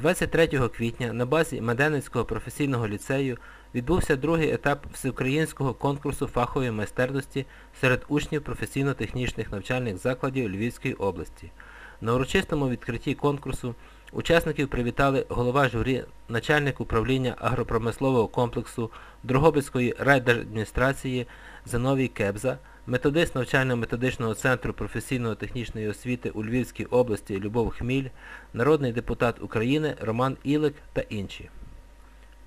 23 квітня на базі Меденицького професійного ліцею відбувся другий етап всеукраїнського конкурсу фахової майстерності серед учнів професійно-технічних навчальних закладів Львівської області. На урочистому відкритті конкурсу учасників привітали голова журі, начальник управління агропромислового комплексу Дрогобицької райдержадміністрації Зиновій Кебза, методист навчально-методичного центру професійно-технічної освіти у Львівській області Любов Хміль, народний депутат України Роман Ілик та інші.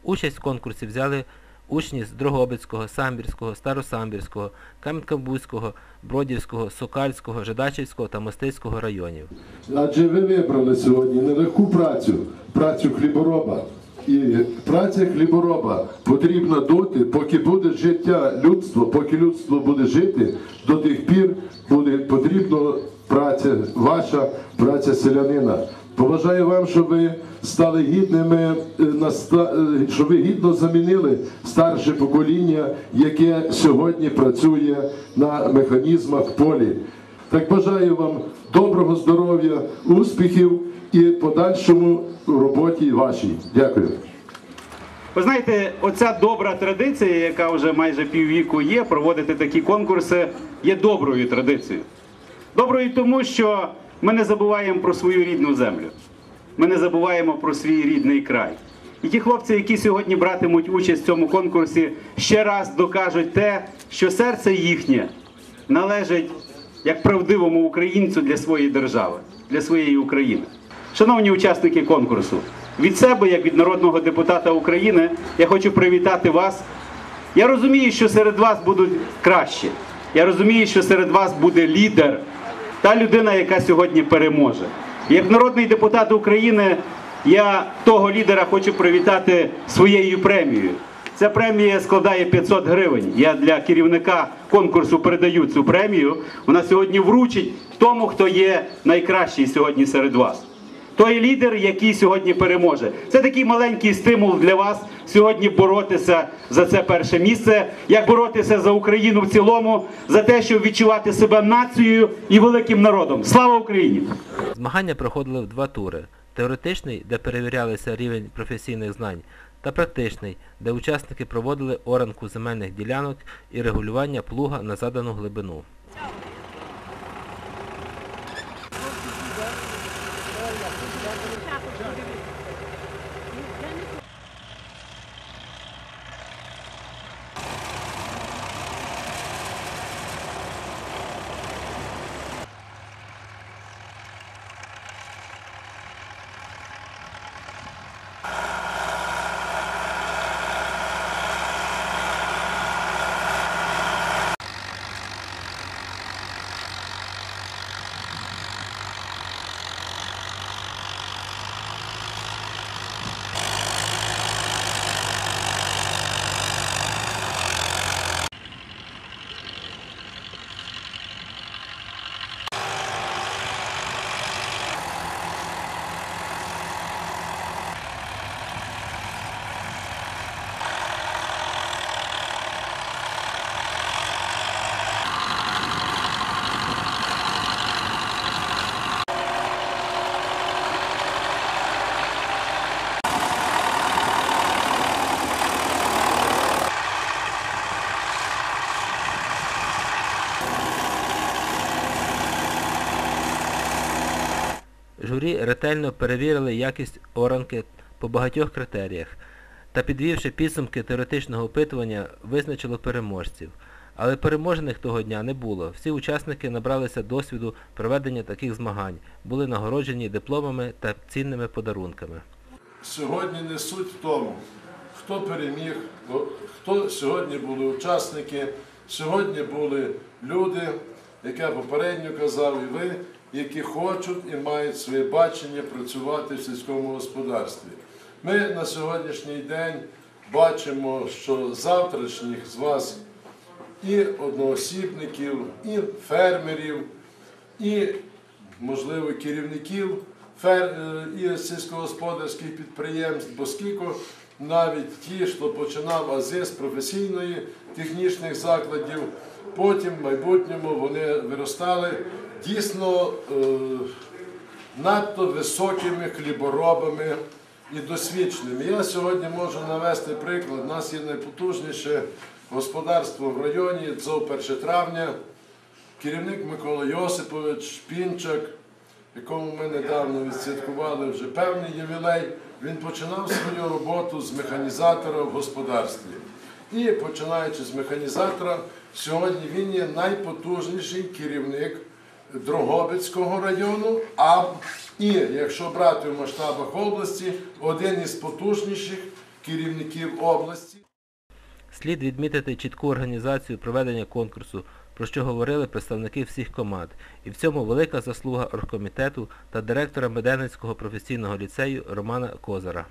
Участь в конкурсі взяли учні з Дрогобицького, Самбірського, Старосамбірського, Кам'янка-Бузького, Бродівського, Сокальського, Жидачівського та Мостицького районів. Адже ви вибрали сьогодні нелегку працю, працю хлібороба. І праця хлібороба потрібна доти, поки буде життя людства, поки людство буде жити, до тих пір буде потрібна праця ваша, праця селянина. Побажаю вам, щоб ви стали гідними, е, е, щоб ви гідно замінили старше покоління, яке сьогодні працює на механізмах полі. Так бажаю вам доброго здоров'я, успіхів і подальшому роботі вашій. Дякую. Ви знаєте, оця добра традиція, яка вже майже піввіку є, проводити такі конкурси, є доброю традицією. Доброю тому, що ми не забуваємо про свою рідну землю. Ми не забуваємо про свій рідний край. І ті хлопці, які сьогодні братимуть участь в цьому конкурсі, ще раз докажуть те, що серце їхнє належить як правдивому українцю для своєї держави, для своєї України. Шановні учасники конкурсу, від себе, як від народного депутата України, я хочу привітати вас. Я розумію, що серед вас будуть кращі. Я розумію, що серед вас буде лідер, та людина, яка сьогодні переможе. Як народний депутат України, я того лідера хочу привітати своєю премією. Ця премія складає 500 гривень. Я для керівника конкурсу передаю цю премію. Вона сьогодні вручить тому, хто є найкращий сьогодні серед вас. Той лідер, який сьогодні переможе. Це такий маленький стимул для вас сьогодні боротися за це перше місце, як боротися за Україну в цілому, за те, щоб відчувати себе нацією і великим народом. Слава Україні! Змагання проходили в два тури. Теоретичний, де перевірялися рівень професійних знань, та практичний, де учасники проводили оранку земельних ділянок і регулювання плуга на задану глибину. Журі ретельно перевірили якість оранки по багатьох критеріях та, підвівши підсумки теоретичного опитування, визначило переможців. Але переможених того дня не було. Всі учасники набралися досвіду проведення таких змагань, були нагороджені дипломами та цінними подарунками. Сьогодні не суть в тому, хто переміг, хто сьогодні були учасники, сьогодні були люди, як я попередньо казав, і ви, які хочуть і мають своє бачення працювати в сільському господарстві. Ми на сьогоднішній день бачимо, що завтрашніх з вас і одноосібників, і фермерів, і, можливо, керівників фер... е, і сільськогосподарських підприємств, бо скільки навіть ті, хто починав ази з професійної технічних закладів, потім в майбутньому вони виростали дійсно е, надто високими хліборобами, і досвідченими. Я сьогодні можу навести приклад. У нас є найпотужніше господарство в районі ДЗОВ 1 травня. Керівник Микола Йосипович Пінчак, якому ми недавно відсвяткували вже певний ювілей, він починав свою роботу з механізатора в господарстві. І починаючи з механізатора, сьогодні він є найпотужніший керівник Дрогобицького району, а і якщо брати в масштабах області, один із потужніших керівників області. Слід відмітити чітку організацію проведення конкурсу, про що говорили представники всіх команд, і в цьому велика заслуга оргкомітету та директора Меденицького професійного ліцею Романа Козара.